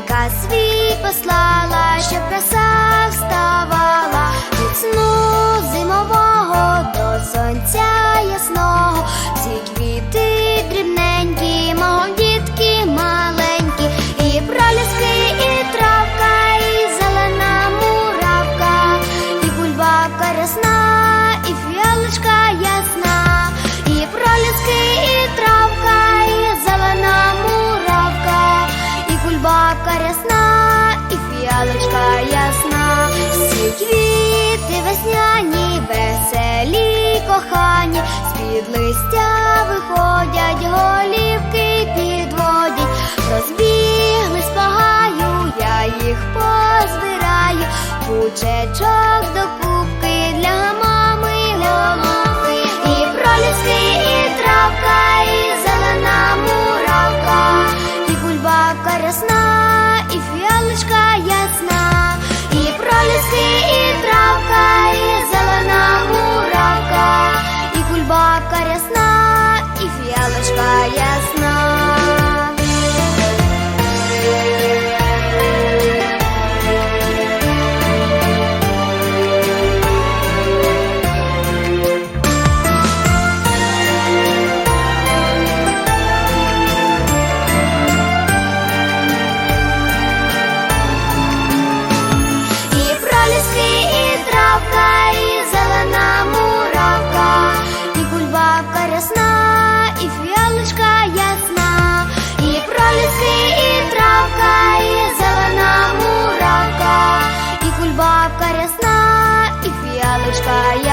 Ягуака свій послала, щоб краса. Пучечок до кубки для мами, для мами. І проліски, і травка, і зелена муравка, і гульбака рясна, і фіалочка ясна, і проліски, і травка, і зелена муравка, і гульбака рясна, і фіалочка ясна. Фіалочка